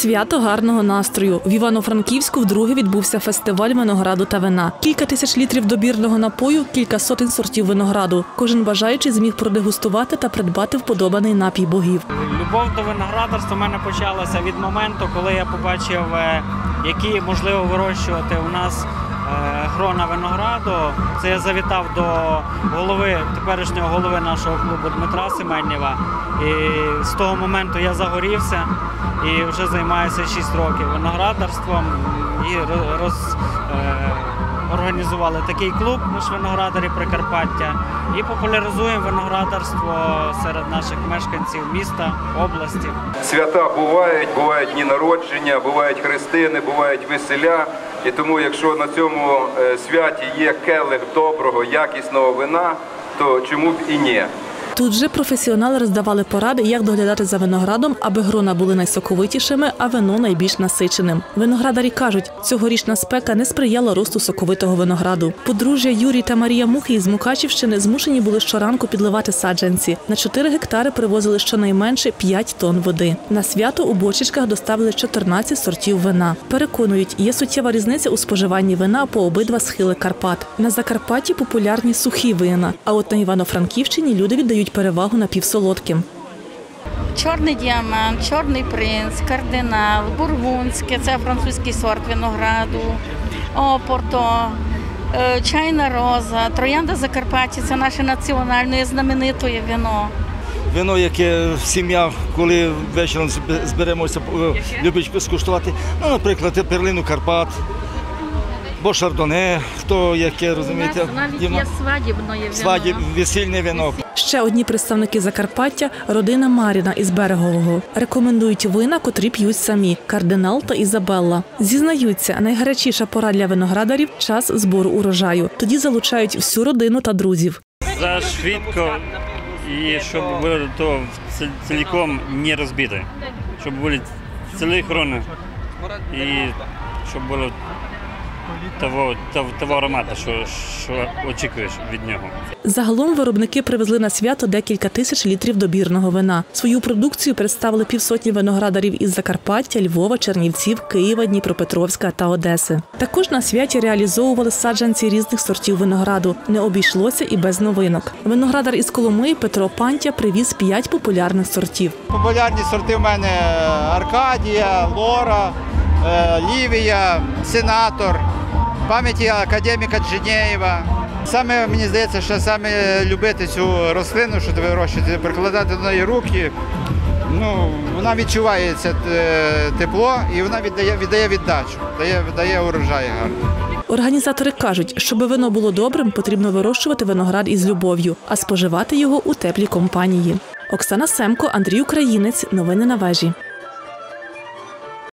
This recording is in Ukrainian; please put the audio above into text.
Свято гарного настрою. В Івано-Франківську вдруге відбувся фестиваль винограду та вина. Кілька тисяч літрів добірного напою, кілька сотень сортів винограду. Кожен бажаючий зміг продегустувати та придбати вподобаний напій богів. Любов до виноградарства в мене почалася від моменту, коли я побачив, е, які можливо вирощувати у нас грона винограду. Це я завітав до голови теперішнього голови нашого клубу Дмитра Семенєва. І з того моменту я загорівся і вже займаюся 6 років виноградарством і роз. е, Організували такий клуб наш виноградарі Прикарпаття і популяризуємо виноградарство серед наших мешканців міста, області. Свята бувають, бувають дні народження, бувають хрестини, бувають веселя. І тому, якщо на цьому е, святі є келих доброго, якісного вина, то чому б і ні? Тут же професіонали роздавали поради, як доглядати за виноградом, аби грона були найсоковитішими, а вино найбільш насиченим. Виноградарі кажуть, цьогорічна спека не сприяла росту соковитого винограду. Подружжя Юрій та Марія Мухи із Мукачівщини змушені були щоранку підливати саджанці. На 4 гектари привозили щонайменше 5 тонн води. На свято у бочечках доставили 14 сортів вина. Переконують, є суттєва різниця у споживанні вина по обидва схили Карпат. На Закарпатті популярні сухі вина, а от на Івано-Франківщині люди віддають перевагу напівсолодким. Чорний діамант, чорний принц, кардинал, бургундське це французький сорт винограду, опорто, е, чайна роза, троянда Закарпаття це наше національне знаменитое вино. Вино, яке сім'я, коли вечором зберемося, е, любить скуштувати. Ну, наприклад, перлину Карпат, бо шардоне, хто яке, розумієте, Діма- свадібне вино. свадіб, весільне вино. Ще одні представники Закарпаття родина Маріна із Берегового. Рекомендують вина, котрі п'ють самі кардинал та Ізабелла. Зізнаються, найгарячіша пора для виноградарів час збору урожаю. Тоді залучають всю родину та друзів. за швидко і щоб було то ці- цілком не розбито. Щоб були цілі хрони і щоб було того, того, того аромату, що, що очікуєш від нього. Загалом виробники привезли на свято декілька тисяч літрів добірного вина. Свою продукцію представили півсотні виноградарів із Закарпаття, Львова, Чернівців, Києва, Дніпропетровська та Одеси. Також на святі реалізовували саджанці різних сортів винограду. Не обійшлося і без новинок. Виноградар із Коломиї Петро Пантя привіз п'ять популярних сортів. Популярні сорти в мене Аркадія, Лора, е, Лівія, Сенатор, пам'яті академіка Дженєєва. Саме мені здається, що саме любити цю рослину, що ти вирощуєте, прикладати до неї руки. Ну, вона відчуває це е, тепло і вона віддає, віддає віддачу, дає, віддає урожай гарний. Організатори кажуть, щоб вино було добрим, потрібно вирощувати виноград із любов'ю, а споживати його у теплій компанії. Оксана Семко, Андрій Українець. Новини на вежі.